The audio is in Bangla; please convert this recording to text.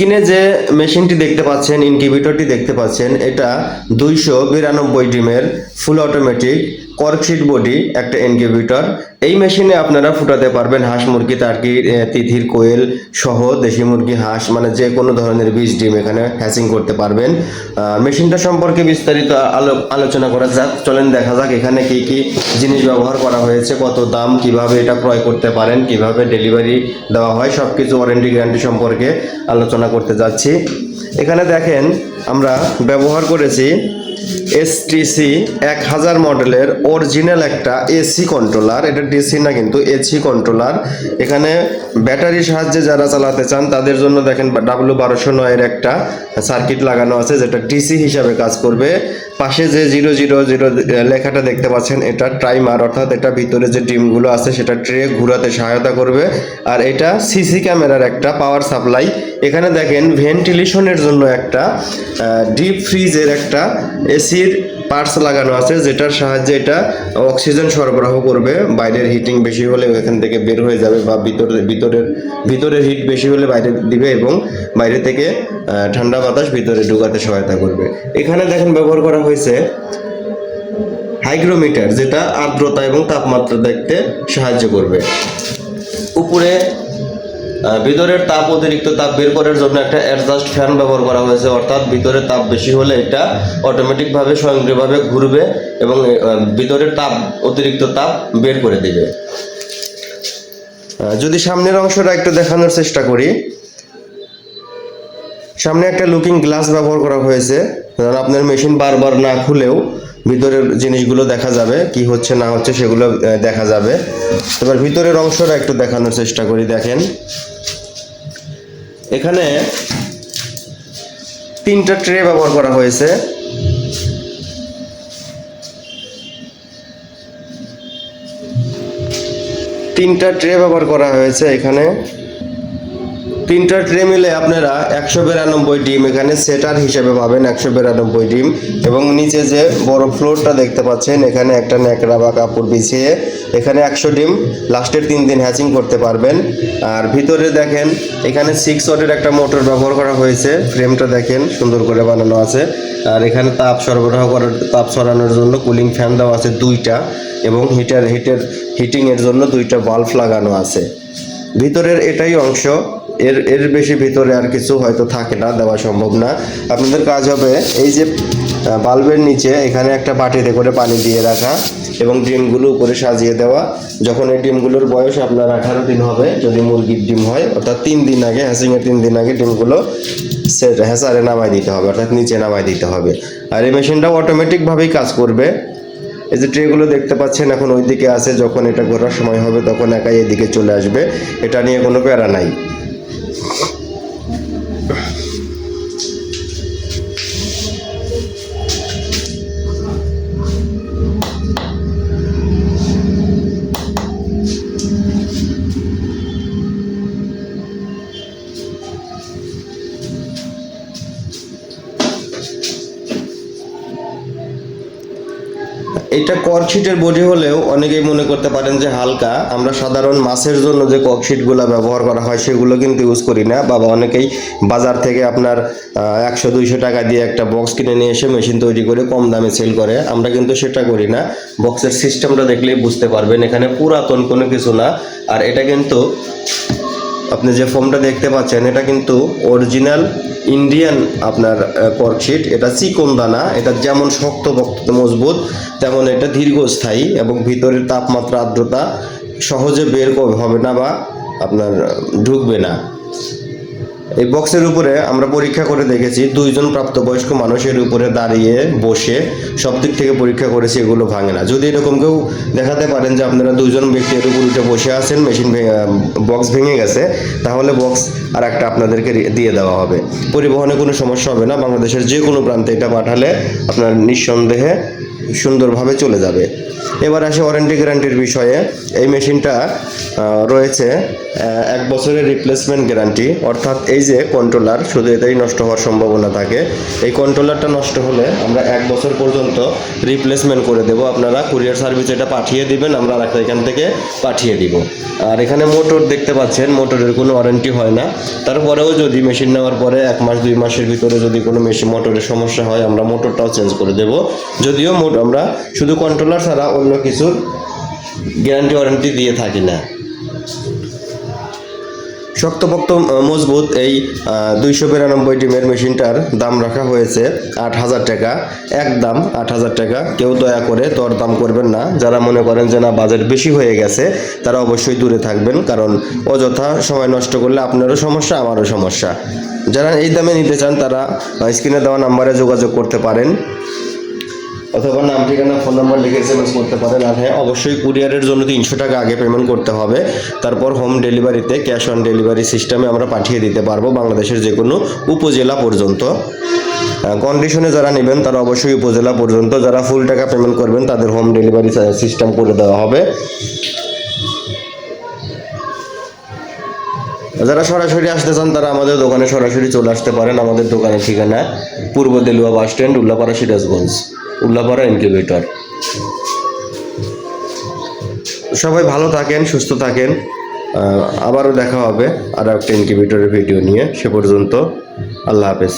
স্ক্রিনে যে মেশিনটি দেখতে পাচ্ছেন ইনকিউবেটরটি দেখতে পাচ্ছেন এটা দুইশো বিরানব্বই ডিমের full automatic cork sheet body একটা ইনকিউবেটর এই মেশিনে আপনারা ফুটাতে পারবেন হাঁস মুরগি টার্কি তিথির কোয়েল সহ দেশি মুরগি, হাঁস মানে যে কোনো ধরনের বীজ, ডিম এখানে হ্যাচিং করতে পারবেন। মেশিনটা সম্পর্কে বিস্তারিত আলো- আলোচনা করা যাক। চলেন দেখা যাক এখানে কি কি জিনিস ব্যবহার করা হয়েছে, কত দাম, কীভাবে এটা ক্রয় করতে পারেন, কীভাবে ডেলিভারি দেওয়া হয় সব কিছু ওয়ারেন্টি গ্যারান্টি সম্পর্কে আলোচনা করতে যাচ্ছি। এখানে দেখেন আমরা ব্যবহার করেছি এসটিসি এক হাজার মডেলের অরিজিনাল একটা এসি কন্ট্রোলার এটা ডিসি না কিন্তু এসি কন্ট্রোলার এখানে ব্যাটারির সাহায্যে যারা চালাতে চান, তাদের জন্য দেখেন ডাব্লু বারোশো নয়ের একটা সার্কিট লাগানো আছে, যেটা ডিসি হিসাবে কাজ করবে। পাশে যে জিরো জিরো জিরো লেখাটা দেখতে পাচ্ছেন, এটা ট্রাইমার অর্থাৎ এটা ভিতরে যে ডিমগুলো আছে, সেটা ট্রে ঘুরাতে সহায়তা করবে। আর এটা সিসি ক্যামেরার একটা পাওয়ার সাপ্লাই এখানে দেখেন ভেন্টিলেশনের জন্য একটা ডিপ ফ্রিজের একটা এসির পার্টস লাগানো আছে, যেটার সাহায্যে এটা অক্সিজেন সরবরাহ করবে। বাইরের হিটিং বেশি হলে এখান থেকে বের হয়ে যাবে বা ভিতরে, ভিতরের ভিতরের হিট বেশি হলে বাইরে দিবে এবং বাইরে থেকে ঠান্ডা বাতাস ভিতরে ঢুকাতে সহায়তা করবে। এখানে দেখেন ব্যবহার করা হয়েছে হাইগ্রোমিটার, যেটা আর্দ্রতা এবং তাপমাত্রা দেখতে সাহায্য করবে। উপরে ভিতরের তাপ অতিরিক্ত তাপ বের করার জন্য একটা অ্যাডজাস্ট ফ্যান ব্যবহার করা হয়েছে, অর্থাৎ ভিতরে তাপ বেশি হলে এটা অটোমেটিকভাবে স্বয়ংক্রিয়ভাবে ঘুরবে এবং ভিতরের তাপ অতিরিক্ত তাপ বের করে দেবে। যদি সামনের অংশটা একটু দেখানোর চেষ্টা করি। সামনে একটা লুকিং গ্লাস ব্যবহার করা হয়েছে কারণ আপনার মেশিন বারবার না খুলেও ভিতরের জিনিসগুলো দেখা যাবে, কি হচ্ছে না হচ্ছে সেগুলো দেখা যাবে। এবার ভিতরের অংশটা একটু দেখানোর চেষ্টা করি, দেখেন। এখানে তিনটা ট্রে ব্যবহার করা হয়েছে। তিনটা ট্রে ব্যবহার করা হয়েছে এখানে। তিনটা ট্রে মিলে আপনারা একশো বিরানব্বই ডিম এখানে সেটার হিসেবে পাবেন একশো বিরানব্বই ডিম। এবং নিচে যে বড় ফ্লোরটা দেখতে পাচ্ছেন, এখানে একটা ন্যাকড়া বা কাপড় বিছিয়ে এখানে একশো ডিম। লাস্টের তিন দিন হ্যাচিং করতে পারবেন। আর ভিতরে দেখেন, এখানে সিক্স ওয়াটের একটা মোটর ব্যবহার করা হয়েছে। ফ্রেমটা দেখেন, সুন্দর করে বানানো আছে। আর এখানে তাপ সরবরাহ করার, তাপ সরানোর জন্য কুলিং ফ্যান দেওয়া আছে দুইটা। এবং হিটার হিটের হিটিংয়ের জন্য দুইটা বাল্ব লাগানো আছে। ভিতরের এটাই অংশ। এর এর বেশি ভিতরে আর কিছু হয়তো থাকে না, দেওয়া সম্ভব না। আপনাদের কাজ হবে এই যে বাল্বের নিচে এখানে একটা বাটিতে করে পানি দিয়ে রাখা এবং ডিমগুলো উপরে সাজিয়ে দেওয়া। যখন এই ডিমগুলোর বয়স আপনার আঠারো দিন হবে, যদি মুরগির ডিম হয়, অর্থাৎ তিন দিন আগে হ্যাসিংয়ের তিন দিন আগে ডিমগুলো সেট, হ্যাসারে নামাই দিতে হবে, অর্থাৎ নিচে নামাই দিতে হবে। আর এই মেশিনটাও অটোমেটিকভাবেই কাজ করবে। এই যে ট্রেগুলো দেখতে পাচ্ছেন, এখন ওই দিকে যখন এটা ঘোরার সময় হবে, তখন একাই এদিকে চলে আসবে। এটা নিয়ে কোনো প্যারা নাই। এটা কর্কশিটের বডি হলেও অনেকেই মনে করতে পারেন যে হালকা। আমরা সাধারণ মাছের জন্য যে কর্কশিটগুলো ব্যবহার করা হয়, সেগুলো কিন্তু ইউজ করি না। বাবা অনেকেই বাজার থেকে আপনার একশো, দুইশো টাকা দিয়ে একটা বক্স কিনে নিয়ে এসে মেশিন তৈরি করে কম দামে সেল করে। আমরা কিন্তু সেটা করি না। বক্সের সিস্টেমটা দেখলেই বুঝতে পারবেন, এখানে পুরাতন কোনো কিছু না। আর এটা কিন্তু আপনি যে ফর্মটা দেখতে পাচ্ছেন, এটা কিন্তু অরিজিনাল ইন্ডিয়ান আপনার কর্কশিট এটা চিকন দানা, এটা যেমন শক্ত বক্ত, মজবুত, তেমন এটা দীর্ঘস্থায়ী এবং ভিতরের তাপমাত্রা, আর্দ্রতা সহজে বের হবে না বা আপনার ঢুকবে না। এই বক্সের উপরে আমরা পরীক্ষা করে দেখেছি দুইজন প্রাপ্তবয়স্ক মানুষের উপরে দাঁড়িয়ে বসে সব দিক থেকে পরীক্ষা করেছি এগুলো ভাঙে না। যদি এরকম কেউ দেখাতে পারেন যে আপনারা দুইজন ব্যক্তি এর উপর উঠে বসে আছেন মেশিন বক্স ভেঙে গেছে, তাহলে বক্স আর একটা আপনাদেরকে দিয়ে দেওয়া হবে। পরিবহনে কোনো সমস্যা হবে না, বাংলাদেশের যে কোনো প্রান্তে এটা পাঠালে আপনার নিঃসন্দেহে সুন্দরভাবে চলে যাবে। এবার আসে ওয়ারেন্টি গ্যারান্টির বিষয়ে। এই মেশিনটা রয়েছে এক বছরের রিপ্লেসমেন্ট গ্যারান্টি অর্থাৎ এই এই যে কন্ট্রোলার শুধু এটাই নষ্ট হওয়ার সম্ভাবনা থাকে। এই কন্ট্রোলারটা নষ্ট হলে আমরা এক বছর পর্যন্ত রিপ্লেসমেন্ট করে দেব। আপনারা কুরিয়ার সার্ভিস এটা পাঠিয়ে দিবেন, আমরা আর একটা এখান থেকে পাঠিয়ে দিব। আর এখানে মোটর দেখতে পাচ্ছেন মোটরের কোনো ওয়ারেন্টি হয় না। তারপরেও যদি মেশিন নেওয়ার পরে এক মাস, দুই মাসের ভিতরে যদি কোনো মেশিন মোটরের সমস্যা হয়, আমরা মোটরটাও চেঞ্জ করে দেব। যদিও মোট আমরা শুধু কন্ট্রোলার ছাড়া অন্য কিছুর গ্যারান্টি ওয়ারেন্টি দিয়ে থাকি না। শক্তপোক্ত মজবুত এই দুইশো বিরানব্বই ডিমের মেশিনটার দাম রাখা হয়েছে আট হাজার টাকা। এক দাম আট হাজার টাকা। কেউ দয়া করে দর দাম করবেন না। যারা মনে করেন যে না, বাজেট বেশি হয়ে গেছে, তারা অবশ্যই দূরে থাকবেন, কারণ অযথা সময় নষ্ট করলে আপনারও সমস্যা, আমারও সমস্যা। যারা এই দামে নিতে চান, তারা স্ক্রিনে দেওয়া নাম্বারে যোগাযোগ করতে পারেন। অথবা নাম, ঠিকানা, ফোন নাম্বার লিখে এসএমএস করতে পারেন। আর হ্যাঁ অবশ্যই কুরিয়ারের জন্য তিনশো টাকা আগে পেমেন্ট করতে হবে। তারপর হোম ডেলিভারিতে ক্যাশ অন ডেলিভারি সিস্টেমে আমরা পাঠিয়ে দিতে পারব বাংলাদেশের যে কোনো উপজেলা পর্যন্ত। কন্ডিশনে যারা নেবেন, তারা অবশ্যই উপজেলা পর্যন্ত যারা ফুল টাকা পেমেন্ট করবেন, তাদের হোম ডেলিভারি সিস্টেম করে দেওয়া হবে। যারা সরাসরি আসতে চান, তারা আমাদের দোকানে সরাসরি চলে আসতে পারেন। আমাদের দোকানের ঠিকানা, পূর্ব Delua bus stand, Ullapara Sirajganj. Ullapara incubator সবাই ভালো থাকেন, সুস্থ থাকেন। আবারও দেখা হবে আর একটা ইনকিউবেটরের ভিডিও নিয়ে। সে পর্যন্ত আল্লাহ হাফেজ।